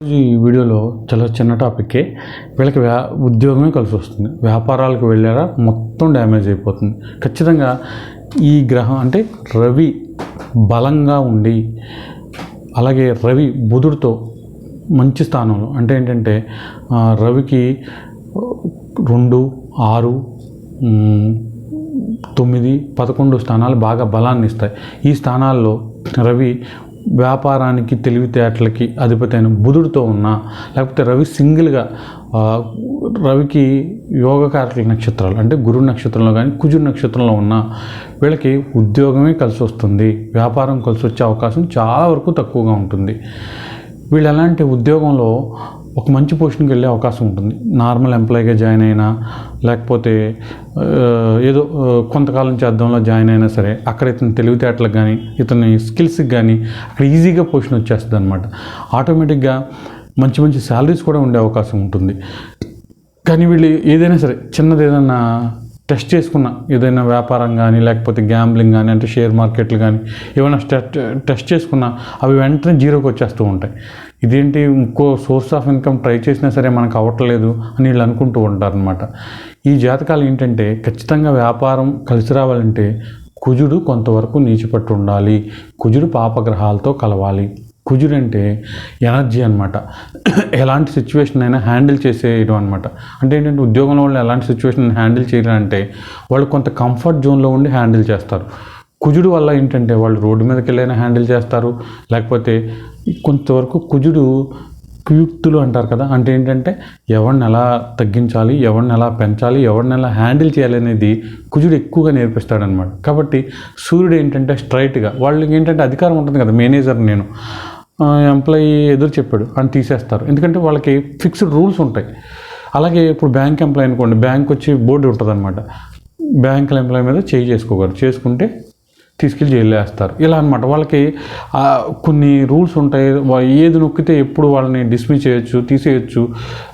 ఈ వీడియోలో చాలా చిన్న టాపిక్కే వీళ్ళకి వ్యా ఉద్యోగమే కలిసి వస్తుంది. వ్యాపారాలకు వెళ్ళారా మొత్తం డ్యామేజ్ అయిపోతుంది. ఖచ్చితంగా ఈ గ్రహం అంటే రవి బలంగా ఉండి అలాగే రవి బుధుడితో మంచి స్థానంలో అంటే ఏంటంటే రవికి రెండు ఆరు తొమ్మిది పదకొండు స్థానాలు బాగా బలాన్ని ఇస్తాయి ఈ స్థానాల్లో రవి వ్యాపారానికి తెలివితేటలకి అధిపతైన బుధుడితో ఉన్న లేకపోతే రవి సింగిల్గా రవికి యోగకారకుల నక్షత్రాలు అంటే గురు నక్షత్రంలో కానీ కుజుడు నక్షత్రంలో ఉన్న వీళ్ళకి ఉద్యోగమే కలిసి వస్తుంది. వ్యాపారం కలిసి వచ్చే అవకాశం చాలా వరకు తక్కువగా ఉంటుంది. వీళ్ళు ఎలాంటి ఉద్యోగంలో ఒక మంచి పొజిషన్కి వెళ్ళే అవకాశం ఉంటుంది. నార్మల్ ఎంప్లాయీగా జాయిన్ అయినా లేకపోతే ఏదో కొంతకాలం చేద్దాంలో జాయిన్ అయినా సరే అక్కడ ఇతని తెలివితేటలకు కానీ ఇతని స్కిల్స్కి కానీ అక్కడ ఈజీగా పొజిషన్ వచ్చేస్తుంది అనమాట ఆటోమేటిక్గా మంచి మంచి శాలరీస్ కూడా ఉండే అవకాశం ఉంటుంది. కానీ వీళ్ళు ఏదైనా సరే చిన్నది ఏదైనా టెస్ట్ చేసుకున్న. ఏదైనా వ్యాపారం కానీ లేకపోతే గ్యాంబ్లింగ్ కానీ అంటే షేర్ మార్కెట్లు కానీ ఏమైనా టెస్ట్ టెస్ట్ చేసుకున్నా అవి వెంటనే జీరోకి వచ్చేస్తూ ఉంటాయి. ఇదేంటి ఇంకో సోర్స్ ఆఫ్ ఇన్కమ్ ట్రై చేసినా సరే మనకు అవ్వట్లేదు అని వీళ్ళు అనుకుంటూ ఉంటారనమాట ఈ జాతకాలు ఏంటంటే ఖచ్చితంగా వ్యాపారం కలిసి రావాలంటే కుజుడు కొంతవరకు నీచిపట్టు ఉండాలి. కుజుడు పాపగ్రహాలతో కలవాలి. కుజుడు అంటే ఎనర్జీ అనమాట ఎలాంటి సిచ్యువేషన్ అయినా హ్యాండిల్ చేసేయడం అనమాట అంటే ఏంటంటే ఉద్యోగంలో వాళ్ళు ఎలాంటి సిచ్యువేషన్ హ్యాండిల్ చేయాలంటే వాళ్ళు కొంత కంఫర్ట్ జోన్లో ఉండి హ్యాండిల్ చేస్తారు. కుజుడు వల్ల ఏంటంటే వాళ్ళు రోడ్డు మీదకి వెళ్ళైనా హ్యాండిల్ చేస్తారు. లేకపోతే కొంతవరకు కుజుడు కుయుక్తులు అంటారు కదా అంటే ఏంటంటే ఎవరిని ఎలా తగ్గించాలి ఎవరిని ఎలా పెంచాలి ఎవరిని ఎలా హ్యాండిల్ చేయాలి అనేది కుజుడు ఎక్కువగా నేర్పిస్తాడనమాట కాబట్టి సూర్యుడు ఏంటంటే స్ట్రైట్గా వాళ్ళకి ఏంటంటే అధికారం ఉంటుంది కదా మేనేజర్ నేను. ఎంప్లాయీ ఎదురు చెప్పాడు అని తీసేస్తారు. ఎందుకంటే వాళ్ళకి ఫిక్స్డ్ రూల్స్ ఉంటాయి. అలాగే ఇప్పుడు బ్యాంక్ ఎంప్లాయీ అనుకోండి బ్యాంక్ వచ్చి బోర్డు ఉంటుంది అనమాట బ్యాంకుల ఎంప్లాయీ మీద చేయి చేసుకోగలరు. చేసుకుంటే తీసుకెళ్ళి జైలు వేస్తారు. ఇలా అనమాట వాళ్ళకి కొన్ని రూల్స్ ఉంటాయి. ఏది నొక్కితే ఎప్పుడు వాళ్ళని డిస్మిస్ చేయొచ్చు తీసేయచ్చు.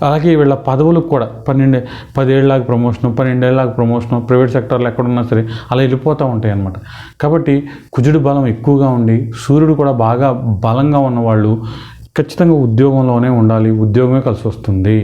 అలాగే వీళ్ళ పదవులకు కూడా పన్నెండు పదేళ్ళకి ప్రమోషన్ పన్నెండేళ్ళకి ప్రమోషన్ ప్రైవేట్ సెక్టర్లో ఎక్కడున్నా సరే అలా వెళ్ళిపోతూ ఉంటాయి అనమాట కాబట్టి కుజుడు బలం ఎక్కువగా ఉండి సూర్యుడు కూడా బాగా బలంగా ఉన్నవాళ్ళు ఖచ్చితంగా ఉద్యోగంలోనే ఉండాలి. ఉద్యోగమే కలిసి వస్తుంది